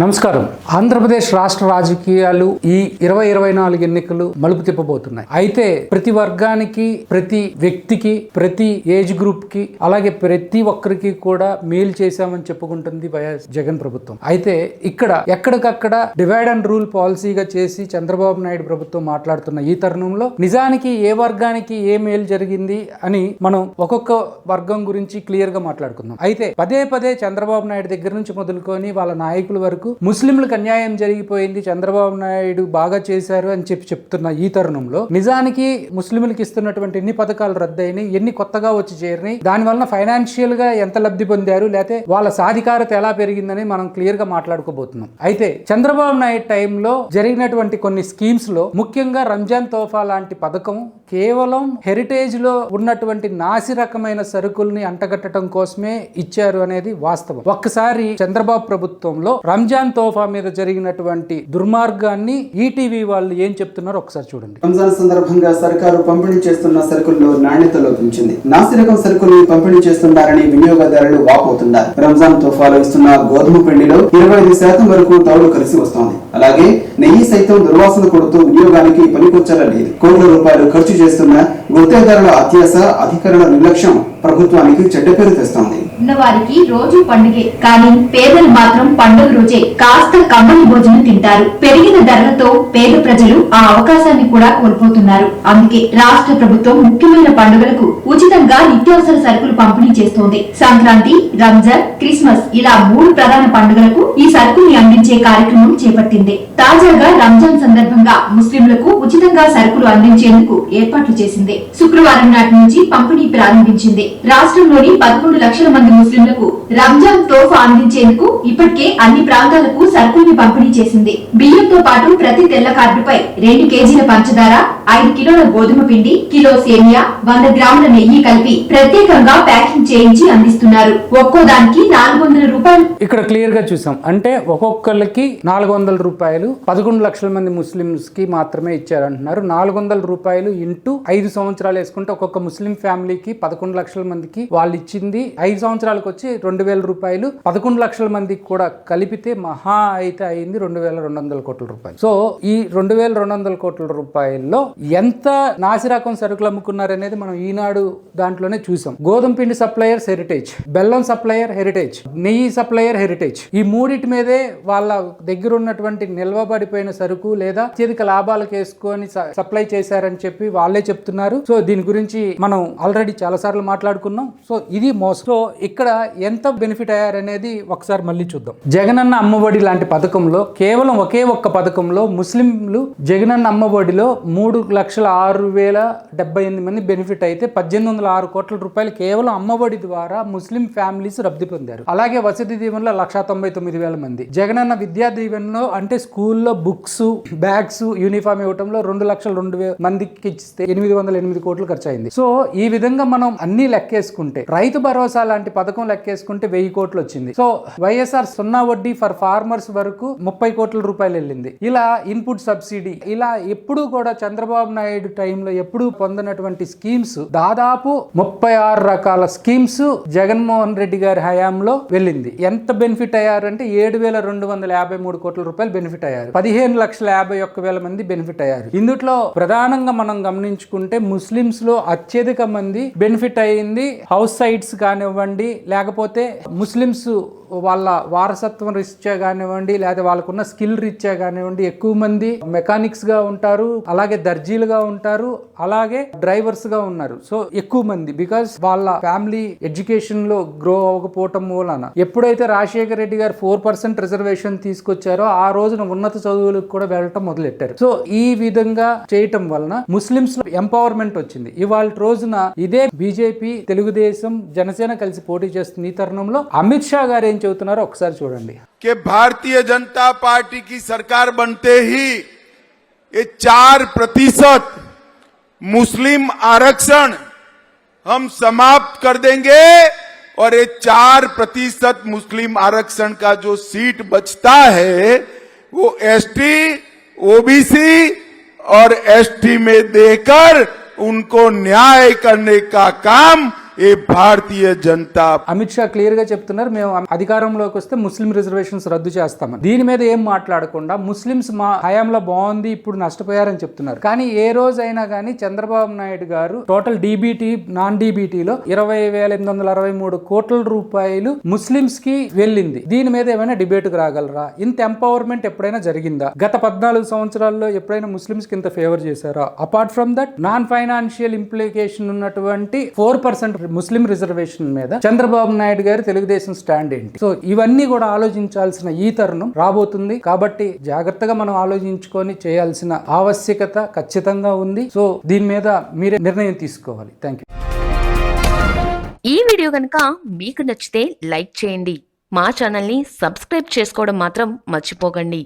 నమస్కారం. ఆంధ్రప్రదేశ్ రాష్ట్ర రాజకీయాలు ఈ ఇరవై ఇరవై నాలుగు ఎన్నికలు మలుపు తిప్పబోతున్నాయి. అయితే ప్రతి వర్గానికి ప్రతి వ్యక్తికి ప్రతి ఏజ్ గ్రూప్కి అలాగే ప్రతి ఒక్కరికి కూడా మేలు చేశామని చెప్పుకుంటుంది వైఎస్ జగన్ ప్రభుత్వం. అయితే ఇక్కడ ఎక్కడికక్కడ డివైడ్ అండ్ రూల్ పాలసీగా చేసి చంద్రబాబు నాయుడు ప్రభుత్వం మాట్లాడుతున్న ఈ తరుణంలో నిజానికి ఏ వర్గానికి ఏ మేలు జరిగింది అని మనం ఒక్కొక్క వర్గం గురించి క్లియర్గా మాట్లాడుకుందాం. అయితే పదే పదే చంద్రబాబు నాయుడు దగ్గర నుంచి మొదలుకొని వాళ్ళ నాయకుల వరకు ముస్లింలకు అన్యాయం జరిగిపోయింది చంద్రబాబు నాయుడు బాగా చేశారు అని చెప్పి చెప్తున్న ఈ తరుణంలో నిజానికి ముస్లింలకు ఇస్తున్నటువంటి ఎన్ని పథకాలు రద్దయినాయి ఎన్ని కొత్తగా వచ్చి చేరినాయి దాని వలన ఫైనాన్షియల్గా ఎంత లబ్ధి పొందారు లేకపోతే వాళ్ళ సాధికారత ఎలా పెరిగిందని మనం క్లియర్గా మాట్లాడుకోబోతున్నాం. అయితే చంద్రబాబు నాయుడు టైంలో జరిగినటువంటి కొన్ని స్కీమ్స్లో ముఖ్యంగా రంజాన్ తోఫా లాంటి పథకం కేవలం హెరిటేజ్లో ఉన్నటువంటి నాసి రకమైన సరుకుల్ని అంటగట్టడం కోసమే ఇచ్చారు అనేది వాస్తవం. ఒక్కసారి చంద్రబాబు ప్రభుత్వంలో రంజాన్ తోఫా మీద జరిగినటువంటి దుర్మార్గాన్ని ఈటీవీ వాళ్ళు ఏం చెప్తున్నారో ఒకసారి చూడండి. రంజాన్ సందర్భంగా సర్కారు పంపిణీ చేస్తున్న సరుకుల్లో నాణ్యత లోపించింది. నాసిరకం సరుకుల్ని పంపిణీ చేస్తున్నారని వినియోగదారులు వాపోతున్నారు. రంజాన్ తోఫాలో ఇస్తున్న గోధుమ పిండిలో ఇరవై ఐదు శాతం వరకు తౌడు కలిసి వస్తోంది. అలాగే నెయ్యి సైతం దుర్వాసన కొడుతూ వినియోగానికి పనికొచ్చేలా లేదు. కోట్ల రూపాయలు ఖర్చు చేస్తున్న గుత్తేదారుల అత్యాస అధికరణ నిర్లక్ష్యం ప్రభుత్వానికి చెడ్డ పేరు తెస్తోంది. ఉన్నవారికి రోజు పండుగే. కానీ పేదలు మాత్రం పండుగ రోజే కాస్త కమ్మని భోజనం తింటారు. పెరిగిన ధరలతో పేద ప్రజలు ఆ అవకాశాన్ని కూడా కోల్పోతున్నారు. అందుకే రాష్ట్ర ప్రభుత్వం ముఖ్యమైన పండుగలకు ఉచితంగా నిత్యావసర సరుకులు పంపిణీ చేస్తోంది. సంక్రాంతి రంజాన్ క్రిస్మస్ ఇలా మూడు ప్రధాన పండుగలకు ఈ సరుకుల్ని అందించే కార్యక్రమం చేపట్టింది. తాజాగా రంజాన్ సందర్భంగా ముస్లింలకు ఉచితంగా సరుకులు అందించేందుకు ఏర్పాట్లు చేసింది. శుక్రవారం నాటి నుంచి పంపిణీ ప్రారంభించింది. రాష్ట్రంలోని పదకొండు లక్షల మంది ముస్లింలకు రంజాన్ తోఫా అందించేందుకు ఇప్పటికే అన్ని ప్రాంతాలకు సరుకుల్ని పంపిణీ చేసింది. బియ్యంతో పాటు ప్రతి తెల్ల కార్డుపై రెండు కేజీల పంచదార ఐదు కిలోల గోధుమ పిండి కిలో సేమియా వంద గ్రాముల నెయ్యి కలిపి ప్రత్యేకంగా ప్యాకింగ్ చేయించి అందిస్తున్నారు. ఒక్కో దానికి నాలుగు వందల రూపాయలు. ఇక్కడ క్లియర్గా చూసాం. అంటే ఒక్కొక్కరికి నాలుగు వందల రూపాయలు పదకొండు లక్షల మంది ముస్లిమ్స్కి మాత్రమే ఇచ్చారంటున్నారు. నాలుగు వందల రూపాయలు ఇంటూ ఐదు సంవత్సరాలు వేసుకుంటే ఒక్కొక్క ముస్లిం ఫ్యామిలీకి పదకొండు లక్షల మందికి వాళ్ళు ఇచ్చింది. ఐదు సంవత్సరాలకు వచ్చి రెండు వేల రూపాయలు. పదకొండు లక్షల మందికి కూడా కలిపితే మహా అయితే అయింది రెండు వేల రెండు వందల కోట్ల రూపాయలు. సో ఈ రెండు వేల రెండు వందల కోట్ల రూపాయల్లో ఎంత నాసిరకం సరుకులు అమ్ముకున్నారనేది మనం ఈనాడు దాంట్లోనే చూసాం. గోధుమ పిండి సప్లయర్స్ హెరిటేజ్ బెల్లం సప్లయర్ హెరిటేజ్ నెయ్యి సప్లయర్ హెరిటేజ్. ఈ మూడిటి మీదే వాళ్ళ దగ్గర ఉన్నటువంటి నిల్వబడిపోయిన సరుకు లేదా అత్యధిక లాభాలకు వేసుకొని సప్లై చేశారని చెప్పి వాళ్ళే చెప్తున్నారు. సో దీని గురించి మనం ఆల్రెడీ చాలా సార్లు మాట్లాడుకున్నాం. సో ఇది మోసం. సో ఇక్కడ ఎంత బెనిఫిట్ అయ్యారనేది ఒకసారి మళ్ళీ చూద్దాం. జగనన్న అమ్మఒడి లాంటి పథకంలో కేవలం ఒకే ఒక్క పథకంలో ముస్లింలు జగనన్న అమ్మఒడిలో మూడు లక్షల ఆరు వేల డెబ్బై ఎనిమిది మంది బెనిఫిట్ అయితే పద్దెనిమిది వందల ఆరు కోట్ల రూపాయలు కేవలం అమ్మఒడి ద్వారా ముస్లిం ఫ్యామిలీస్ లబ్ధి పొందారు. అలాగే వసతి దీవెనలో లక్షా తొంభై తొమ్మిది వేల మంది. జగనన్న విద్యా దీవెనలో అంటే స్కూల్లో బుక్స్ బ్యాగ్స్ యూనిఫామ్ ఇవ్వడంలో రెండు లక్షల రెండు వేల మందికి ఇస్తే ఎనిమిది వందల ఎనిమిది కోట్లు ఖర్చు అయింది సో ఈ విధంగా మనం అన్ని లెక్కేసుకుంటే రైతు భరోసా లాంటి పథకం లెక్కేసుకుంటే వెయ్యి కోట్లు వచ్చింది. సో వైఎస్ఆర్ సున్నా వడ్డీ ఫర్ ఫార్మర్స్ వరకు ముప్పై కోట్ల రూపాయలు వెళ్ళింది. ఇలా ఇన్పుట్ సబ్సిడీ ఇలా ఎప్పుడు కూడా చంద్రబాబు నాయుడు టైంలో ఎప్పుడు పొందినటువంటి స్కీమ్స్ దాదాపు ముప్పై ఆరు రకాల స్కీమ్స్ జగన్మోహన్ రెడ్డి గారి హయాంలో వెళ్ళింది. ఎంత బెనిఫిట్ అయ్యారంటే ఏడు వేల రెండు వందల యాభై మూడు కోట్ల రూపాయలు బెనిఫిట్ అయ్యారు. పదిహేను లక్షల యాభై ఒక్క వేల మంది బెనిఫిట్ అయ్యారు. ఇందులో ప్రధానంగా మనం గమనించుకుంటే ముస్లిమ్స్లో అత్యధిక మంది బెనిఫిట్ అయ్యింది. హౌస్ సైట్స్ కానివ్వండి లేకపోతే ముస్లిమ్స్ వాళ్ళ వారసత్వం రీత్యా కానివ్వండి లేదా వాళ్ళకున్న స్కిల్ రీత్యా కానివ్వండి ఎక్కువ మంది మెకానిక్స్గా ఉంటారు అలాగే దర్జీలుగా ఉంటారు అలాగే డ్రైవర్స్గా ఉన్నారు. సో ఎక్కువ మంది. బికాస్ వాళ్ళ ఫ్యామిలీ ఎడ్యుకేషన్ లో గ్రో అవ్వకపోవటం మూలన ఎప్పుడైతే రాజశేఖర రెడ్డి గారు ఫోర్ పర్సెంట్ రిజర్వేషన్ తీసుకొచ్చారో ఆ రోజున ఉన్నత చదువులకు కూడా వెళ్ళటం మొదలెట్టారు సో ఈ విధంగా చేయటం వలన ముస్లిమ్స్ లో ఎంపవర్మెంట్ వచ్చింది ఇవాళ రోజున ఇదే బీజేపీ తెలుగుదేశం జనసేన కలిసి పోటీ చేస్తుంది ఈ తరుణంలో అమిత్ షా గారు ఏం చెబుతున్నారో ఒకసారి చూడండి कि भारतीय जनता पार्टी की सरकार बनते ही ये चार प्रतिशत मुस्लिम आरक्षण हम समाप्त कर देंगे और ये चार प्रतिशत मुस्लिम आरक्षण का जो सीट बचता है, वो एसटी, ओबीसी और एसटी में देकर उनको न्याय करने का काम ఈ భారతీయ జనతా అమిత్ షా క్లియర్గా చెప్తున్నారు. మేము అధికారంలోకి వస్తే ముస్లిం రిజర్వేషన్స్ రద్దు చేస్తామని. దీని మీద ఏం మాట్లాడకుండా ముస్లింస్ మా హయాంలో బాగుంది ఇప్పుడు నష్టపోయారని చెప్తున్నారు. కానీ ఏ రోజైనా కానీ చంద్రబాబు నాయుడు గారు టోటల్ డీబీటీ నాన్ డీబీటీలో ఇరవై వేల ఎనిమిది వందల అరవై మూడు కోట్ల రూపాయలు ముస్లింస్కి వెళ్ళింది. దీని మీద ఏమైనా డిబేట్ రాగలరా? ఇంత ఎంపవర్మెంట్ ఎప్పుడైనా జరిగిందా? గత పద్నాలుగు సంవత్సరాల్లో ఎప్పుడైనా ముస్లింస్కి ఇంత ఫేవర్ చేశారా? Apart from that non financial implication ఉన్నటువంటి ఫోర్ పర్సెంట్ ముస్లిం రిజర్వేషన్ మీద చంద్రబాబు నాయుడు గారి తెలుగుదేశం స్టాండ్ ఏంటి? సో ఇవన్నీ కూడా ఆలోచించాల్సిన ఈ తరుణం రాబోతుంది. కాబట్టి జాగ్రత్తగా మనం ఆలోచించుకొని చేయాల్సిన ఆవశ్యకత ఖచ్చితంగా ఉంది. సో దీని మీద మీరే నిర్ణయం తీసుకోవాలి. థ్యాంక్ యూ ఈ వీడియో కనుక మీకు నచ్చితే లైక్ చేయండి. మా ఛానల్ని సబ్స్క్రైబ్ చేసుకోవడం మాత్రం మర్చిపోకండి.